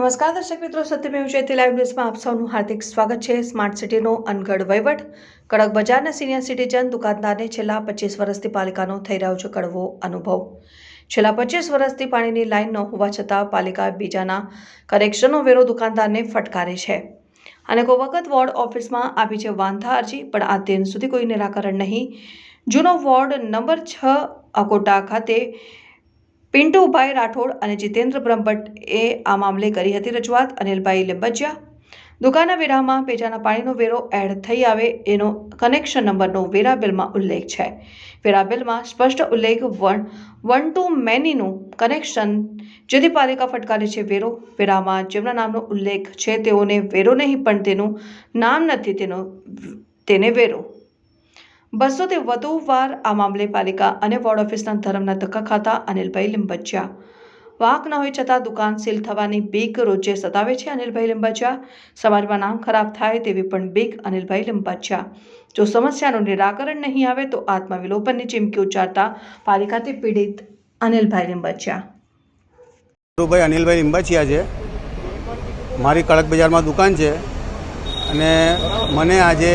નમસ્કાર દર્શક મિત્રો, સત્યમેવ જયતી લાઈવ ન્યૂઝમાં આપ સૌનું હાર્દિક સ્વાગત છે. સ્માર્ટ સિટીનો અનગઢ વહીવટ. કડક બજારના સિનિયર સિટીઝન દુકાનદારને છેલ્લા પચીસ વર્ષથી પાલિકાનો થઈ રહ્યો છે કડવો અનુભવ. છેલ્લા પચીસ વર્ષથી પાણીની લાઈન ન હોવા છતાં પાલિકા બીજાના કનેક્શનનો વેરો દુકાનદારને ફટકારે છે. અને કોઈ વખત વોર્ડ ઓફિસમાં આપી છે વાંધા અરજી, પણ આ દિન સુધી કોઈ નિરાકરણ નહીં. જૂનો વોર્ડ નંબર છ અકોટા ખાતે પિન્ટુભાઈ રાઠોડ અને જીતેન્દ્ર બ્રહ્મભટ્ટે આ મામલે કરી હતી રજૂઆત. અનિલભાઈ લીંબચિયા દુકાનના વેરામાં પેજાના પાણીનો વેરો એડ થઈ આવે એનો કનેક્શન નંબરનો વેરા બિલમાં ઉલ્લેખ છે. વેરા બિલમાં સ્પષ્ટ ઉલ્લેખ વન વન ટુ મેનીનું કનેક્શન જેથી પાલિકા ફટકારે છે વેરો. વેરામાં જેમના નામનો ઉલ્લેખ છે તેઓને વેરો નહીં પણ તેનું નામ નથી તેનો તેને વેરો બસોથી વધુ વાર આ મામલે પાલિકા અને વોર્ડ ઓફિસના ધર્મના ધક્કા ખાતા અનિલભાઈ લીંબચિયા. વાક ન હોય છતાં દુકાન સીલ થવાની બીક રોજે સતાવે છે અનિલભાઈ લીંબચિયા. સમાજમાં નામ ખરાબ થાય તેવી પણ બીક અનિલભાઈ લીંબચિયા. જો સમસ્યાનું નિરાકરણ નહીં આવે તો આત્મવિલોપનની ચીમકી ઉચ્ચારતા પાલિકાથી પીડિત અનિલભાઈ લીંબચિયા. ભાઈ અનિલભાઈ લીંબાચિયા છે. મારી કડક બજારમાં દુકાન છે અને મને આજે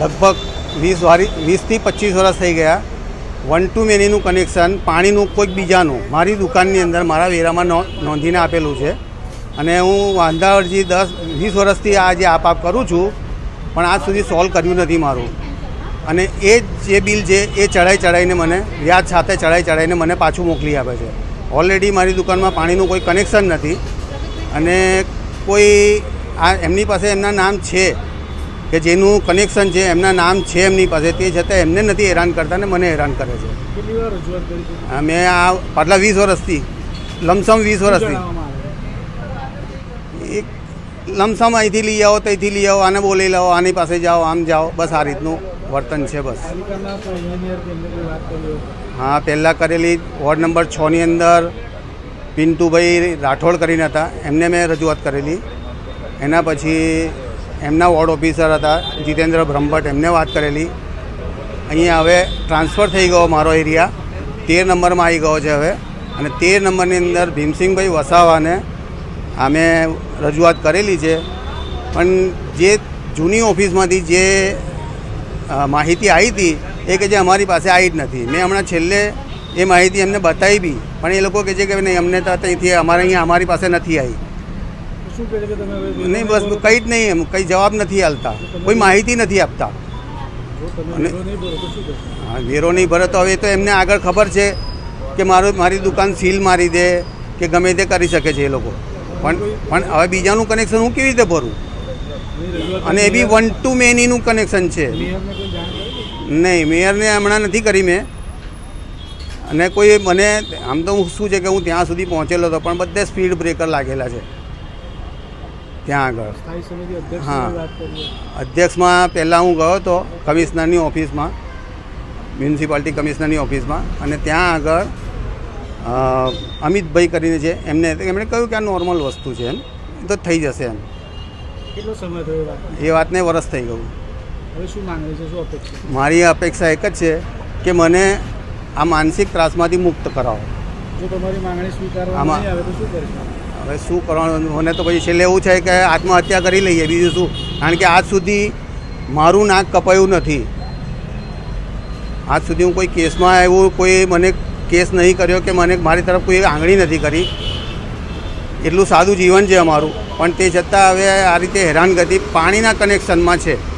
લગભગ વીસ વારી, વીસથી પચીસ વર્ષ થઈ ગયા. વન ટુ મેનીનું કનેક્શન પાણીનું કોઈક બીજાનું. મારી દુકાનની અંદર, મારા વેરામાં નોંધીને આપેલું છે. અને હું વાંધા અરજી દસ, વીસ વર્ષથી આ જે આપ આપ કરું છું, પણ આજ સુધી સોલ્વ કર્યું નથી મારું. અને એ જે બિલ છે, એ ચડાઈ ચડાઈને મને, વ્યાજ સાથે ચડાઈ ચડાઈને મને પાછું મોકલી આપે છે. ઓલરેડી મારી દુકાનમાં પાણીનું કોઈ કનેક્શન નથી. અને કોઈ આ, એમની પાસે એમના નામ છે. કે જેનું કનેક્શન છે એમના નામ છે એમની પાસે તે છતાં એમને નથી હેરાન કરતા ને મને હેરાન કરે છે. મેં આ પાછલા વીસ વર્ષથી લમસમ વીસ વર્ષથી. એક લમસમ અહીંથી લઈ આવો ત્યાંથી લઈ આવો આને બોલી લાવો આની પાસે જાઓ આમ જાઓ બસ આ રીતનું વર્તન છે બસ. હા પહેલાં કરેલી વોર્ડ નંબર છની અંદર પિન્ટુભાઈ રાઠોડ કરીને હતા. એમને મેં રજૂઆત કરેલી. એના પછી એમના વોર્ડ ઓફિસર હતા, જીતેન્દ્ર બ્રહ્મભટ્ટ, એમને વાત કરેલી. અહીંયા હવે ટ્રાન્સફર થઈ ગયો મારો એરિયા. તેર નંબરમાં આવી ગયો છે હવે. અને તેર નંબરની અંદર ભીમસિંહભાઈ વસાવાને અમે રજૂઆત કરેલી છે. પણ જે જૂની ઓફિસમાંથી જે માહિતી આવી હતી, એ કે જે અમારી પાસે આવી જ નથી. મેં હમણાં છેલ્લે એ માહિતી એમને બતાવી બી. પણ એ લોકો કહે છે કે નહીં, અમને તો ત્યાંથી અમારે અહીંયા અમારી પાસે નથી આવી. શું કહે છે કે તમે હવે નહીં બસ કંઈ જ નહીં એમ. કંઈ જવાબ નથી હાલતા. કોઈ માહિતી નથી આપતા. વેરો નહીં ભરો તો હવે તો એમને આગળ ખબર છે કે મારું મારી દુકાન સીલ મારી દે કે ગમે તે કરી શકે છે એ લોકો. પણ પણ હવે બીજાનું કનેક્શન હું કેવી રીતે ભરું? અને એ બી વન ટુ મેનીનું કનેક્શન છે. નહીં મેયરને હમણાં નથી કરી મેં. અને કોઈ મને આમ તો હું શું છે કે હું ત્યાં સુધી પહોંચેલો હતો પણ બધે સ્પીડ બ્રેકર લાગેલા છે. ત્યાં આગળ. હા. અધ્યક્ષમાં પહેલાં હું ગયો હતો કમિશનરની ઓફિસમાં મ્યુનિસિપાલિટી કમિશનરની ઓફિસમાં અને ત્યાં આગળ અમિતભાઈ કરીને છે એમને એમણે કહ્યું કે આ નોર્મલ વસ્તુ છે એમ. તો થઈ જશે એમ. કેટલો સમય થયો એ વાતને વરસ થઈ ગયું. હવે શું માંગે છે? શું અપેક્ષા મારી અપેક્ષા એક જ છે કે મને આ માનસિક ત્રાસમાંથી મુક્ત કરાવો. જો તમારી માંગણી સ્વીકારવામાં આવે તો શું કરશો? હવે શું કરવાનું? મને તો પછી છેલ્લે એવું છે કે આત્મહત્યા કરી લઈએ બીજું શું? કારણ કે આજ સુધી મારું નાક કપાયું નથી. આજ સુધી હું કોઈ કેસમાં એવું કોઈ મને કેસ નહીં કર્યો કે મને મારી તરફ કોઈ આંગળી નથી કરી. એટલું સાદું જીવન છે અમારું. પણ તે છતાં હવે આ રીતે હેરાનગતિ પાણીના કનેક્શનમાં છે.